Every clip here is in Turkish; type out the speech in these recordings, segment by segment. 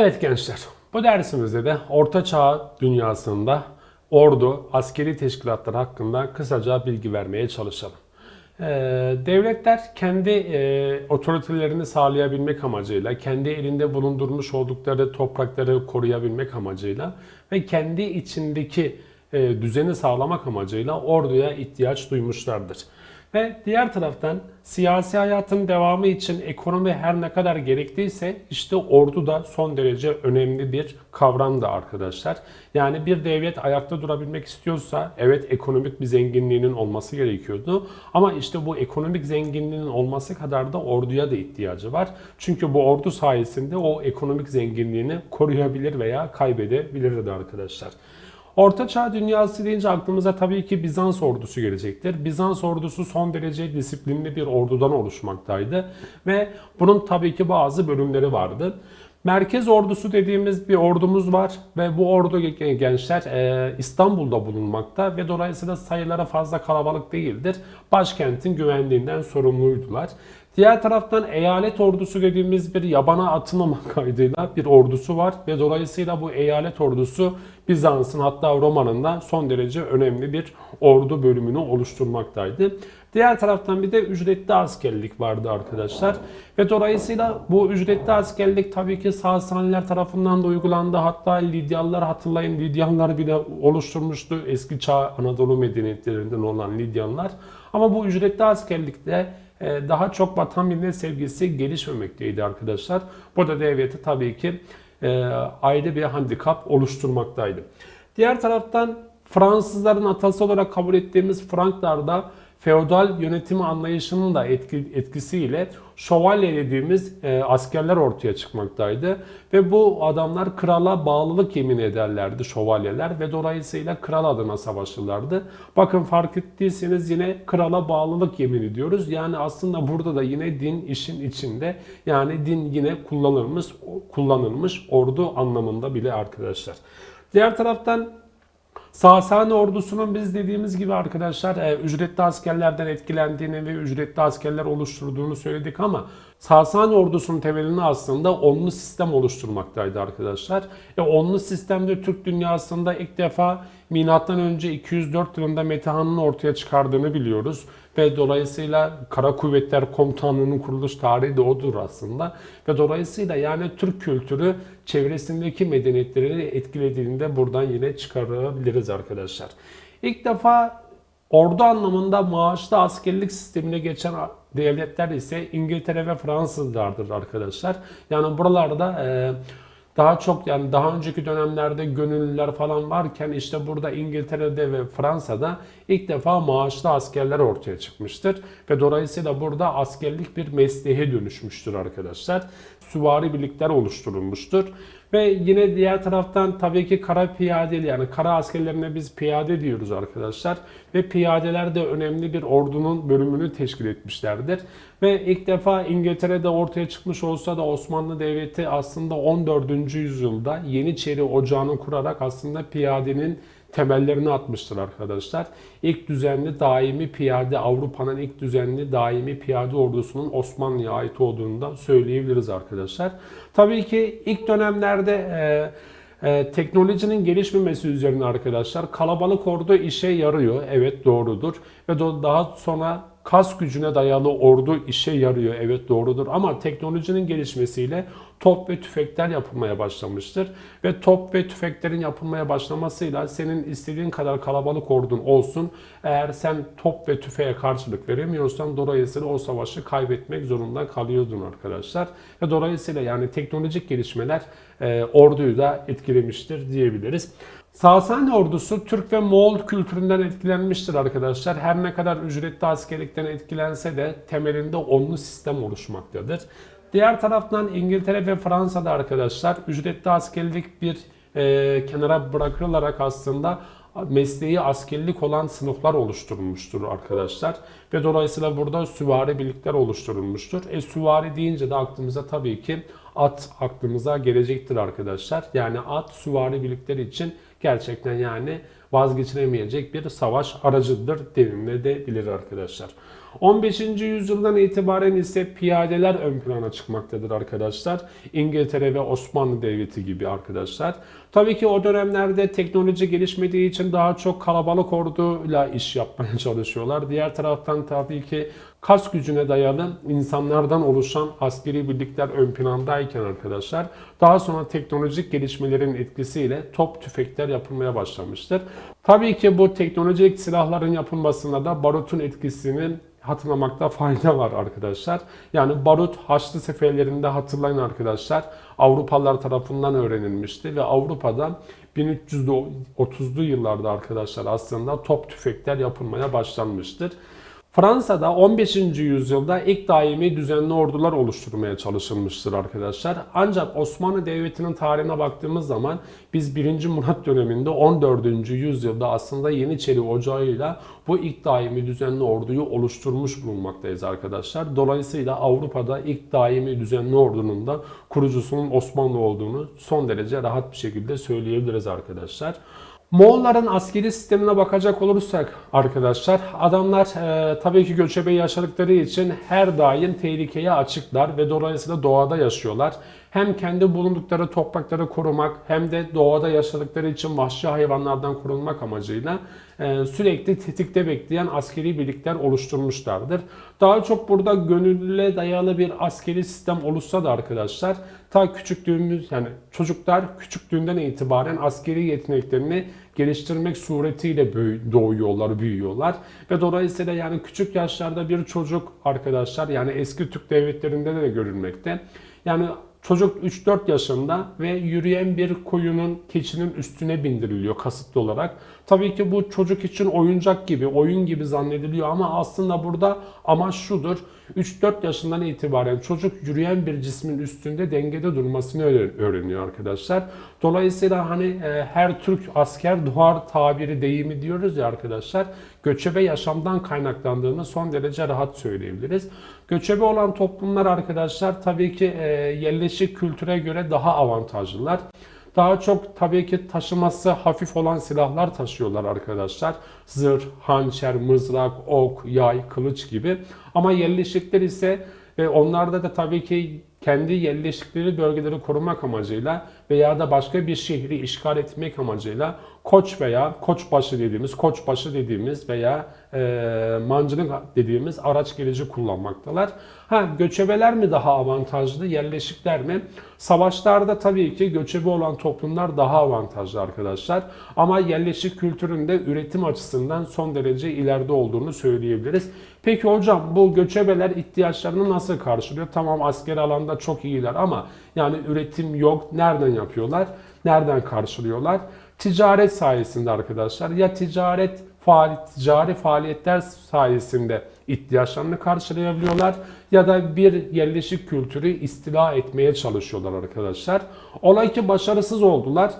Evet gençler, bu dersimizde de Orta Çağ dünyasında ordu, askeri teşkilatlar hakkında kısaca bilgi vermeye çalışalım. Ee, devletler kendi e, otoritelerini sağlayabilmek amacıyla, kendi elinde bulundurmuş oldukları toprakları koruyabilmek amacıyla ve kendi içindeki e, düzeni sağlamak amacıyla orduya ihtiyaç duymuşlardır. Ve diğer taraftan siyasi hayatın devamı için ekonomi her ne kadar gerekliyse işte ordu da son derece önemli bir kavramdı arkadaşlar. Yani bir devlet ayakta durabilmek istiyorsa evet ekonomik bir zenginliğinin olması gerekiyordu. Ama işte bu ekonomik zenginliğinin olması kadar da orduya da ihtiyacı var. Çünkü bu ordu sayesinde o ekonomik zenginliğini koruyabilir veya kaybedebilirdi arkadaşlar. Orta Çağ dünyası deyince aklımıza tabii ki Bizans ordusu gelecektir. Bizans ordusu son derece disiplinli bir ordudan oluşmaktaydı ve bunun tabii ki bazı bölümleri vardı. Merkez ordusu dediğimiz bir ordumuz var ve bu ordu gençler e, İstanbul'da bulunmakta ve dolayısıyla sayıları fazla kalabalık değildir. Başkentin güvenliğinden sorumluydular. Diğer taraftan eyalet ordusu dediğimiz bir yabana atılmama kaydıyla bir ordusu var ve dolayısıyla bu eyalet ordusu Bizans'ın hatta Roma'nın da son derece önemli bir ordu bölümünü oluşturmaktaydı. Diğer taraftan bir de ücretli askerlik vardı arkadaşlar. Ve dolayısıyla bu ücretli askerlik tabii ki Sasaniler tarafından da uygulandı. Hatta Lidyalılar hatırlayın Lidyalılar bile oluşturmuştu eski çağ Anadolu medeniyetlerinden olan Lidyalılar. Ama bu ücretli askerlikte daha çok vatan millet sevgisi gelişmemekteydi arkadaşlar. Bu da devleti tabii ki e, ayrı bir handikap oluşturmaktaydı. Diğer taraftan Fransızların atası olarak kabul ettiğimiz Franklarda feodal yönetimi anlayışının da etki, etkisiyle şövalye dediğimiz e, askerler ortaya çıkmaktaydı. Ve bu adamlar krala bağlılık yemin ederlerdi şövalyeler ve dolayısıyla kral adına savaşırlardı. Bakın fark ettiyseniz yine krala bağlılık yemin ediyoruz. Yani aslında burada da yine din işin içinde. Yani din yine kullanılmış, kullanılmış ordu anlamında bile arkadaşlar. Diğer taraftan Sasani ordusunun biz dediğimiz gibi arkadaşlar e, ücretli askerlerden etkilendiğini ve ücretli askerler oluşturduğunu söyledik ama Sasani ordusunun temelini aslında onlu sistem oluşturmaktaydı arkadaşlar. E, onlu sistemde Türk dünyasında ilk defa milattan önce 204 yılında Metehan'ın ortaya çıkardığını biliyoruz ve dolayısıyla Kara Kuvvetler Komutanlığı'nın kuruluş tarihi de odur aslında. Ve dolayısıyla yani Türk kültürü çevresindeki medeniyetleri etkilediğini de buradan yine çıkarabiliriz arkadaşlar. İlk defa ordu anlamında maaşlı askerlik sistemine geçen devletler ise İngiltere ve Fransızlardır arkadaşlar. Yani buralarda e, daha çok yani daha önceki dönemlerde gönüllüler falan varken işte burada İngiltere'de ve Fransa'da ilk defa maaşlı askerler ortaya çıkmıştır. Ve dolayısıyla burada askerlik bir mesleğe dönüşmüştür arkadaşlar. Süvari birlikler oluşturulmuştur. Ve yine diğer taraftan tabii ki kara piyadeli yani kara askerlerine biz piyade diyoruz arkadaşlar. Ve piyadeler de önemli bir ordunun bölümünü teşkil etmişlerdir. Ve ilk defa İngiltere'de ortaya çıkmış olsa da Osmanlı Devleti aslında 14. yüzyılda Yeniçeri Ocağı'nı kurarak aslında piyadenin temellerini atmıştır arkadaşlar. İlk düzenli daimi piyade Avrupa'nın ilk düzenli daimi piyade ordusunun Osmanlı'ya ait olduğunu da söyleyebiliriz arkadaşlar. Tabii ki ilk dönemlerde e, e, teknolojinin gelişmemesi üzerine arkadaşlar kalabalık ordu işe yarıyor. Evet doğrudur. Ve daha sonra kas gücüne dayalı ordu işe yarıyor. Evet doğrudur ama teknolojinin gelişmesiyle top ve tüfekler yapılmaya başlamıştır. Ve top ve tüfeklerin yapılmaya başlamasıyla senin istediğin kadar kalabalık ordun olsun. Eğer sen top ve tüfeğe karşılık veremiyorsan dolayısıyla o savaşı kaybetmek zorunda kalıyordun arkadaşlar. Ve dolayısıyla yani teknolojik gelişmeler e, orduyu da etkilemiştir diyebiliriz. Sasani ordusu Türk ve Moğol kültüründen etkilenmiştir arkadaşlar. Her ne kadar ücretli askerlikten etkilense de temelinde onlu sistem oluşmaktadır. Diğer taraftan İngiltere ve Fransa'da arkadaşlar ücretli askerlik bir e, kenara bırakılarak aslında mesleği askerlik olan sınıflar oluşturulmuştur arkadaşlar. Ve dolayısıyla burada süvari birlikler oluşturulmuştur. E süvari deyince de aklımıza tabii ki at aklımıza gelecektir arkadaşlar. Yani at süvari birlikleri için gerçekten yani vazgeçilemeyecek bir savaş aracıdır denilebilir arkadaşlar. 15. yüzyıldan itibaren ise piyadeler ön plana çıkmaktadır arkadaşlar. İngiltere ve Osmanlı Devleti gibi arkadaşlar. Tabii ki o dönemlerde teknoloji gelişmediği için daha çok kalabalık orduyla iş yapmaya çalışıyorlar. Diğer taraftan tabii ki kas gücüne dayalı insanlardan oluşan askeri birlikler ön plandayken arkadaşlar daha sonra teknolojik gelişmelerin etkisiyle top tüfekler yapılmaya başlamıştır. Tabii ki bu teknolojik silahların yapılmasında da barutun etkisinin hatırlamakta fayda var arkadaşlar. Yani barut Haçlı seferlerinde hatırlayın arkadaşlar Avrupalılar tarafından öğrenilmişti ve Avrupa'da 1330'lu yıllarda arkadaşlar aslında top tüfekler yapılmaya başlanmıştır. Fransa'da 15. yüzyılda ilk daimi düzenli ordular oluşturmaya çalışılmıştır arkadaşlar. Ancak Osmanlı Devleti'nin tarihine baktığımız zaman biz 1. Murat döneminde 14. yüzyılda aslında Yeniçeri Ocağı'yla bu ilk daimi düzenli orduyu oluşturmuş bulunmaktayız arkadaşlar. Dolayısıyla Avrupa'da ilk daimi düzenli ordunun da kurucusunun Osmanlı olduğunu son derece rahat bir şekilde söyleyebiliriz arkadaşlar. Moğolların askeri sistemine bakacak olursak arkadaşlar adamlar e, tabii ki göçebe yaşadıkları için her daim tehlikeye açıklar ve dolayısıyla doğada yaşıyorlar. Hem kendi bulundukları toprakları korumak hem de doğada yaşadıkları için vahşi hayvanlardan korunmak amacıyla sürekli tetikte bekleyen askeri birlikler oluşturmuşlardır. Daha çok burada gönüllüle dayalı bir askeri sistem oluşsa da arkadaşlar ta küçüklüğümüz yani çocuklar küçüklüğünden itibaren askeri yeteneklerini geliştirmek suretiyle doğuyorlar, büyüyorlar. Ve dolayısıyla yani küçük yaşlarda bir çocuk arkadaşlar yani eski Türk devletlerinde de görülmekte. Yani Çocuk 3-4 yaşında ve yürüyen bir koyunun, keçinin üstüne bindiriliyor kasıtlı olarak. Tabii ki bu çocuk için oyuncak gibi, oyun gibi zannediliyor ama aslında burada amaç şudur. 3-4 yaşından itibaren çocuk yürüyen bir cismin üstünde dengede durmasını öğreniyor arkadaşlar. Dolayısıyla hani e, her Türk asker doğar tabiri deyimi diyoruz ya arkadaşlar. Göçebe yaşamdan kaynaklandığını son derece rahat söyleyebiliriz. Göçebe olan toplumlar arkadaşlar tabii ki e, yerleşik kültüre göre daha avantajlılar. Daha çok tabii ki taşıması hafif olan silahlar taşıyorlar arkadaşlar. Zırh, hançer, mızrak, ok, yay, kılıç gibi. Ama yerleşikler ise ve onlarda da tabii ki kendi yerleşikleri bölgeleri korumak amacıyla veya da başka bir şehri işgal etmek amacıyla koç veya koçbaşı dediğimiz, koçbaşı dediğimiz veya e, mancınık dediğimiz araç geleci kullanmaktalar. Ha göçebeler mi daha avantajlı, yerleşikler mi? Savaşlarda tabii ki göçebe olan toplumlar daha avantajlı arkadaşlar. Ama yerleşik kültüründe üretim açısından son derece ileride olduğunu söyleyebiliriz. Peki hocam bu göçebeler ihtiyaçlarını nasıl karşılıyor? Tamam asker alanda çok iyiler ama yani üretim yok. Nereden yapıyorlar? Nereden karşılıyorlar? Ticaret sayesinde arkadaşlar. Ya ticaret faal, ticari faaliyetler sayesinde ihtiyaçlarını karşılayabiliyorlar ya da bir yerleşik kültürü istila etmeye çalışıyorlar arkadaşlar. Olay ki başarısız oldular.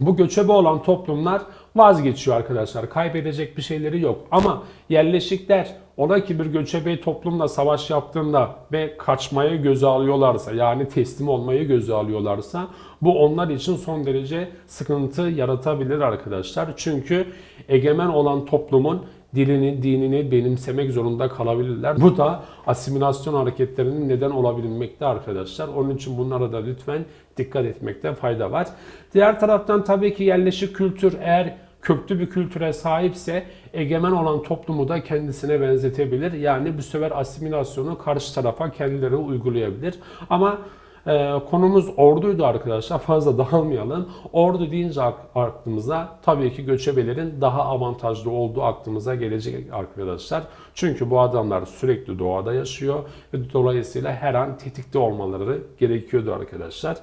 Bu göçebe olan toplumlar vazgeçiyor arkadaşlar. Kaybedecek bir şeyleri yok. Ama yerleşikler ola ki bir göçebe toplumla savaş yaptığında ve kaçmaya göze alıyorlarsa yani teslim olmayı göze alıyorlarsa bu onlar için son derece sıkıntı yaratabilir arkadaşlar. Çünkü egemen olan toplumun dilini, dinini benimsemek zorunda kalabilirler. Bu da asimilasyon hareketlerinin neden olabilmekte arkadaşlar. Onun için bunlara da lütfen dikkat etmekte fayda var. Diğer taraftan tabii ki yerleşik kültür eğer köklü bir kültüre sahipse egemen olan toplumu da kendisine benzetebilir. Yani bu sefer asimilasyonu karşı tarafa kendileri uygulayabilir. Ama e, konumuz orduydu arkadaşlar. Fazla dağılmayalım. Ordu deyince aklımıza tabii ki göçebelerin daha avantajlı olduğu aklımıza gelecek arkadaşlar. Çünkü bu adamlar sürekli doğada yaşıyor ve dolayısıyla her an tetikte olmaları gerekiyordu arkadaşlar.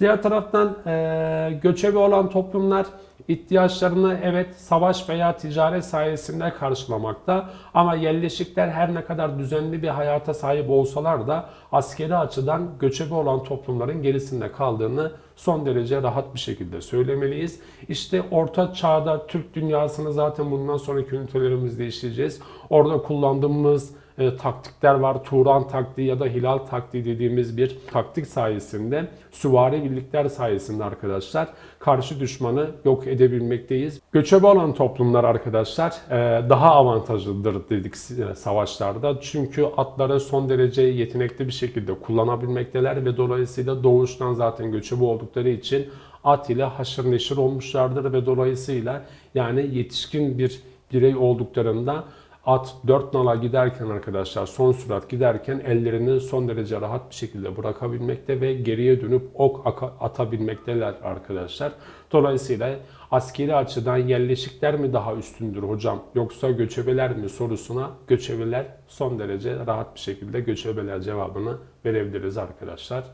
Diğer taraftan e, göçebe olan toplumlar ihtiyaçlarını evet savaş veya ticaret sayesinde karşılamakta ama yerleşikler her ne kadar düzenli bir hayata sahip olsalar da askeri açıdan göçebe olan toplumların gerisinde kaldığını son derece rahat bir şekilde söylemeliyiz. İşte orta çağda Türk dünyasını zaten bundan sonraki ünitelerimizde işleyeceğiz. Orada kullandığımız e, taktikler var. Turan taktiği ya da Hilal taktiği dediğimiz bir taktik sayesinde süvari birlikler sayesinde arkadaşlar karşı düşmanı yok edebilmekteyiz. Göçebe olan toplumlar arkadaşlar e, daha avantajlıdır dedik e, savaşlarda. Çünkü atları son derece yetenekli bir şekilde kullanabilmekteler ve dolayısıyla doğuştan zaten göçebe oldukları için at ile haşır neşir olmuşlardır ve dolayısıyla yani yetişkin bir birey olduklarında at 4 nala giderken arkadaşlar son sürat giderken ellerini son derece rahat bir şekilde bırakabilmekte ve geriye dönüp ok atabilmekteler arkadaşlar. Dolayısıyla askeri açıdan yerleşikler mi daha üstündür hocam yoksa göçebeler mi sorusuna göçebeler son derece rahat bir şekilde göçebeler cevabını verebiliriz arkadaşlar.